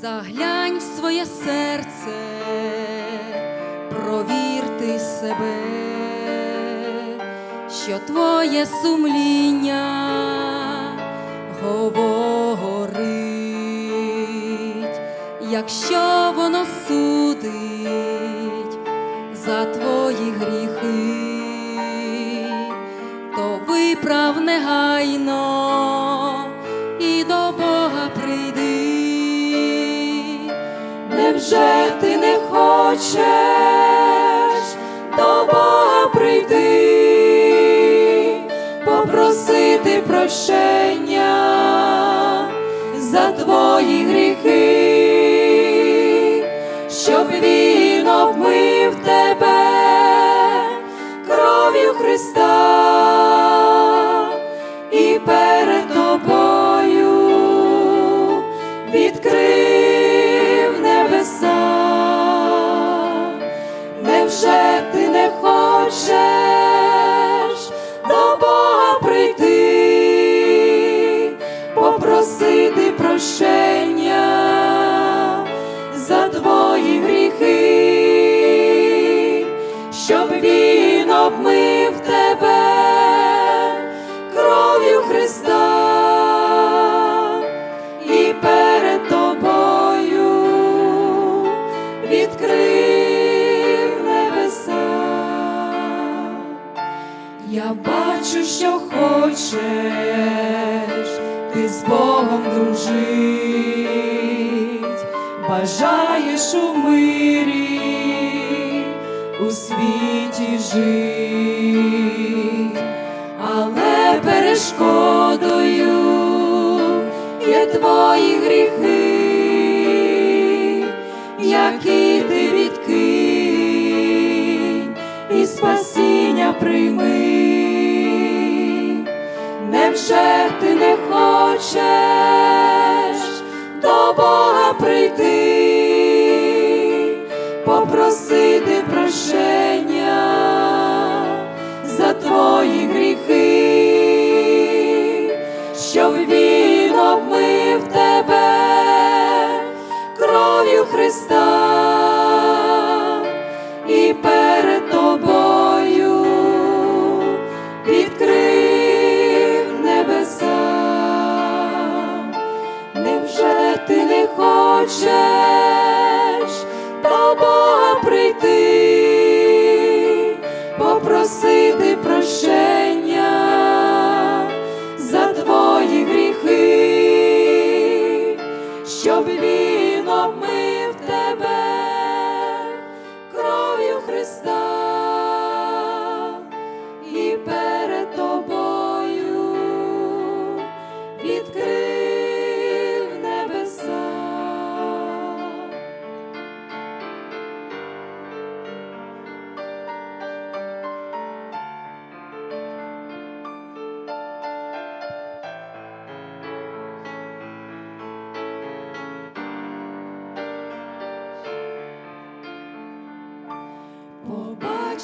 Заглянь в своє серце, провір ти себе, що твоє сумління говорить, якщо воно судить за твої гріхи, то виправ негайно Невже ти не хочеш до Бога прийти, попросити прощення за твої гріхи, щоб він обмив тебе кров'ю Христа бачу, що хочеш ти з Богом дружить, бажаєш у мирі у світі жить, але перешкодою є твої гріхи, які ти відкинь. І спасіння прийми. Невже ти не хочеш до Бога прийти, попросити ти не хочеш до Бога прийти, попросити прощення за твої гріхи, щоб він обмив тебе кров'ю Христа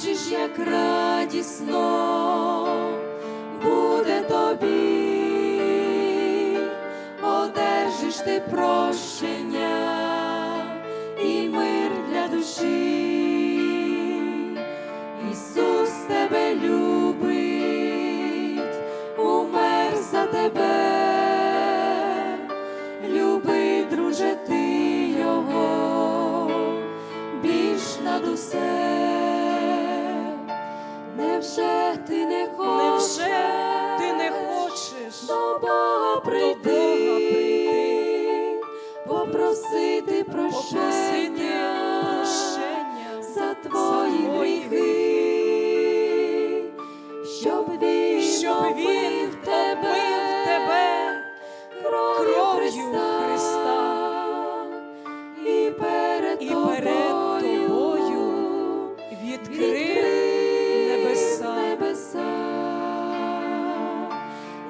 Побачиш, як радісно буде тобі, одержиш ти прощення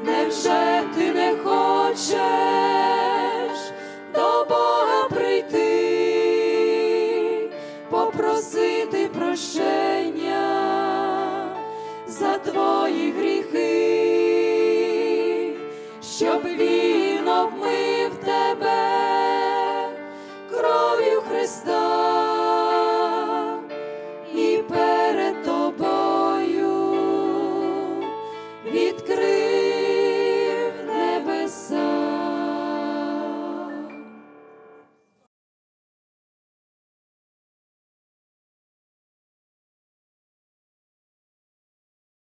Невже ти не хочеш до Бога прийти, попросити прощення за твої гріхи, щоб він обмив тебе кров'ю Христа,